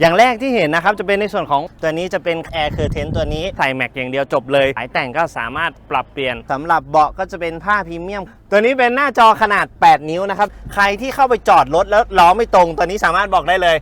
อย่างแรกที่เห็นนะครับจะเป็นในส่วนของตัวนี้จะเป็น Air Curtain ตัวนี้ใส่แม็กอย่างเดียวจบเลยสายแต่งก็สามารถปรับเปลี่ยนสำหรับเบาะก็จะเป็นผ้าพรีเมียม ตัวนี้เป็นหน้าจอขนาด 8 นิ้วนะครับ ใครที่เข้าไปจอดรถแล้วล้อไม่ตรงตัวนี้สามารถบอกได้เลย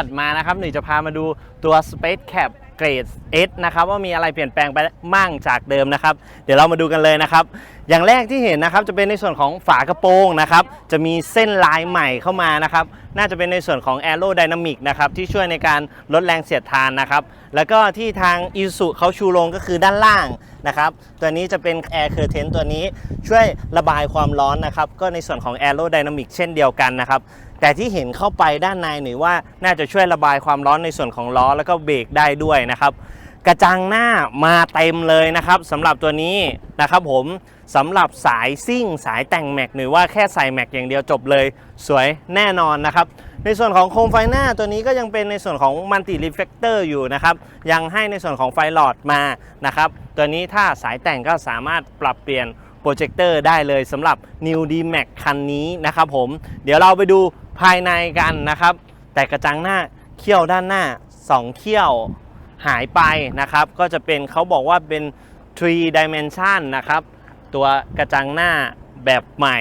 ถัดมานะครับหนุ่ยจะพามาดูตัว Space Cap เกรด S นะครับว่ามีอะไรเปลี่ยนแปลงไปมั่งจากเดิมนะครับ เดี๋ยวเรามาดูกันเลยนะครับ อย่างแรกที่เห็นนะครับจะเป็นในส่วนของฝากระโปรงนะครับ จะมีเส้นลายใหม่เข้ามานะครับ น่าจะเป็นในส่วนของ Aero Dynamic นะครับที่ช่วยในการลดแรงเสียดทานนะครับ แล้วก็ที่ทาง i s u เขาชูลงก็คือด้านล่างนะครับ ตัวนี้จะเป็น Air Curtain ตัวนี้ช่วยระบายความร้อนนะครับ ก็ในส่วนของ Aero Dynamic เช่นเดียวกันนะครับแต่ที่เห็นเข้าไปด้านในหรือว่าน่าจะช่วยระบายความร้อนในส่วนของล้อแล้วก็เบรกได้ด้วยนะครับ กระจังหน้ามาเต็มเลยนะครับสำหรับตัวนี้นะครับผมสำหรับสายซิ่งสายแต่งแม็กหรือว่าแค่ใส่แม็กอย่างเดียวจบเลยสวยแน่นอนนะครับ ในส่วนของโคมไฟหน้าตัวนี้ก็ยังเป็นในส่วนของมัลติรีเฟกเตอร์อยู่นะครับ ยังให้ในส่วนของไฟหลอดมานะครับ ตัวนี้ถ้าสายแต่งก็สามารถปรับเปลี่ยนโปรเจคเตอร์ได้เลยสำหรับ New D Max คันนี้นะครับผมเดี๋ยวเราไปดูภายในกันนะครับ แต่กระจังหน้าเขี้ยวด้านหน้า 2 เขี้ยว หายไปนะครับ ก็จะเป็นเขาบอกว่าเป็น3 dimension นะครับ ตัวกระจังหน้าแบบใหม่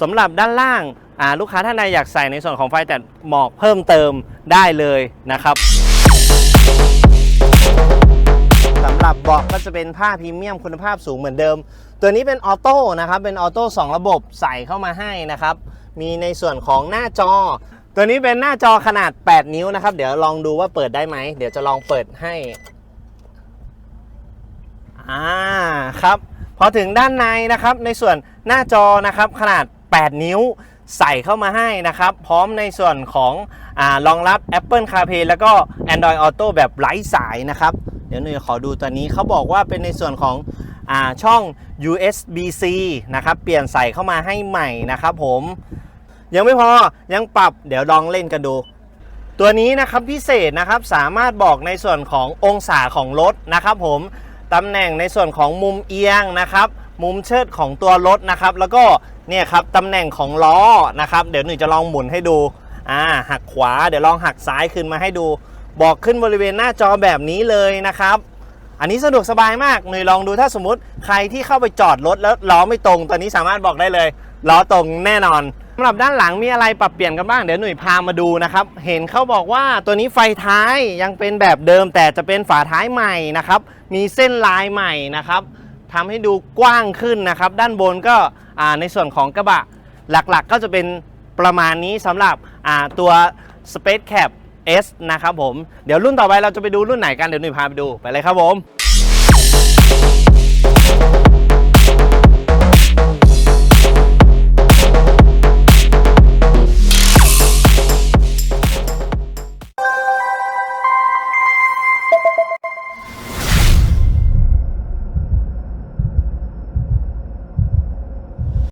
สำหรับด้านล่างอ่าลูกค้าท่านใดอยากใส่ในส่วนของไฟแต่หมอกเพิ่มเติมได้เลยนะครับสำหรับเบาะก็จะเป็นผ้าพรีเมียมคุณภาพสูงเหมือนเดิม ตัวนี้เป็นออโต้นะครับ เป็นออโต้2ระบบใส่เข้ามาให้นะครับ มีในส่วนของหน้าจอ ตัวนี้เป็นหน้าจอขนาด 8 นิ้วนะครับ เดี๋ยวลองดูว่าเปิดได้ไหม เดี๋ยวจะลองเปิดให้ อ่า ครับ พอถึงด้านในนะครับ ในส่วนหน้าจอนะครับขนาด 8 นิ้วใส่เข้ามาให้นะครับ พร้อมในส่วนของอรองรับ Apple CarPlay แล้วก็ Android Auto แบบไร้สายนะครับ เดี๋ยวหนูขอดูตัวนี้เขาบอกว่าเป็นในส่วนของอช่อง USB-C นะครับ เปลี่ยนใส่เข้ามาให้ใหม่นะครับผม ยังไม่พอยังปรับเดี๋ยวลองเล่นกันดู ตัวนี้นะครับพิเศษนะครับสามารถบอกในส่วนขององศาของรถนะครับผมตำแหน่งในส่วนของมุมเอียงนะครับมุมเชิดของตัวรถนะครับ แล้วก็เนี่ยครับตำแหน่งของล้อนะครับ เดี๋ยวหนูจะลองหมุนให้ดูอ่าหักขวาเดี๋ยวลองหักซ้ายขึ้นมาให้ดู บอกขึ้นบริเวณหน้าจอแบบนี้เลยนะครับ อันนี้สะดวกสบายมากหนุ่ยลองดูถ้าสมมติใครที่เข้าไปจอดรถแล้วล้อไม่ตรง ตอนนี้สามารถบอกได้เลยล้อตรงแน่นอน สำหรับด้านหลังมีอะไรปรับเปลี่ยนกันบ้างเดี๋ยวหนุ่ยพามาดูนะครับ เห็นเขาบอกว่าตัวนี้ไฟท้ายยังเป็นแบบเดิม แต่จะเป็นฝาท้ายใหม่นะครับ มีเส้นลายใหม่นะครับทำให้ดูกว้างขึ้นนะครับ ด้านบนก็ในส่วนของกระบะหลักๆก็จะเป็นประมาณนี้สำหรับตัว Space Cap S นะครับผม เดี๋ยวรุ่นต่อไปเราจะไปดูรุ่นไหนกัน เดี๋ยวหนุ่ยพาไปดูไปเลยครับผม